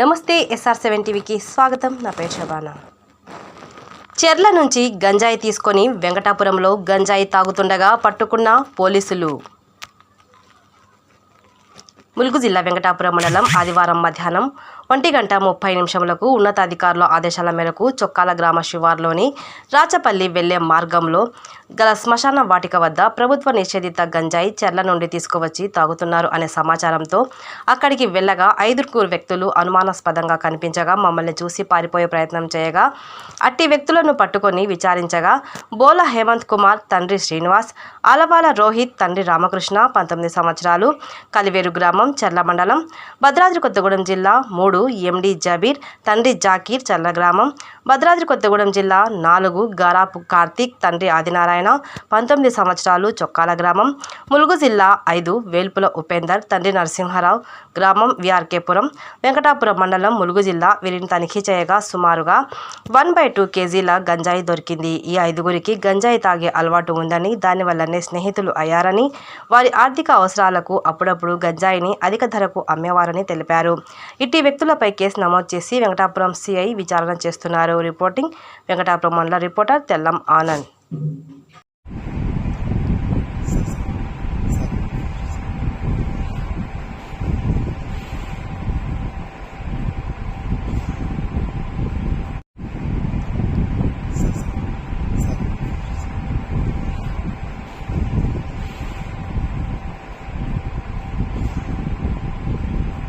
నమస్తే SR seven టీవీకి స్వాగతం. నా పేరు శబానా. చెర్ల నుంచి గంజాయి తీసుకొని వెంకటాపురంలో గంజాయి తాగుతుండగా పట్టుకున్న పోలీసులు. ములుగు జిల్లా వెంకటాపురం మండలం ఆదివారం మధ్యాహ్నం ఒంటి గంట ముప్పై నిమిషములకు ఉన్నతాధికారుల ఆదేశాల మేరకు చొక్కాల గ్రామ శివార్లోని రాచపల్లి వెళ్ళే మార్గంలో గల శ్మశాన వాటిక వద్ద ప్రభుత్వ నిషేధిత గంజాయి చెర్ల నుండి తీసుకువచ్చి తాగుతున్నారు అనే సమాచారంతో అక్కడికి వెళ్ళగా ఐదుగురు వ్యక్తులు అనుమానాస్పదంగా కనిపించగా మమ్మల్ని చూసి పారిపోయే ప్రయత్నం చేయగా అట్టి వ్యక్తులను పట్టుకొని విచారించగా బోల హేమంత్ కుమార్ తండ్రి శ్రీనివాస్ ఆలవాల రోహిత్ తండ్రి రామకృష్ణ పంతొమ్మిది సంవత్సరాలు కలివేరు గ్రామం చర్ల మండలం భద్రాద్రి కొత్తగూడెం జిల్లా మూడు ఎండి జబీర్ తండ్రి జాకీర్ చర్ల గ్రామం భద్రాద్రి కొత్తగూడెం జిల్లా నాలుగు గారాపు కార్తీక్ తండ్రి ఆదినారాయణ పంతొమ్మిది సంవత్సరాలు చొక్కాల గ్రామం ములుగు జిల్లా ఐదు వేల్పుల ఉపేందర్ తండ్రి నరసింహారావు గ్రామం విఆర్కేపురం వెంకటాపురం మండలం ములుగు జిల్లా వీరిని తనిఖీ చేయగా సుమారుగా వన్ బై టూ కేజీల గంజాయి దొరికింది. ఈ ఐదుగురికి గంజాయి తాగే అలవాటు ఉందని దానివల్లనే స్నేహితులు అయ్యారని వారి ఆర్థిక అవసరాలకు అప్పుడప్పుడు గంజాయిని అధిక ధరకు అమ్మేవారని తెలిపారు. ఇట్టి వ్యక్తులపై కేసు నమోదు చేసి వెంకటాపురం సిఐ విచారణ చేస్తున్నారు. రిపోర్టింగ్ వెంకటాపురం మండల రిపోర్టర్ తెల్లం ఆనంద్.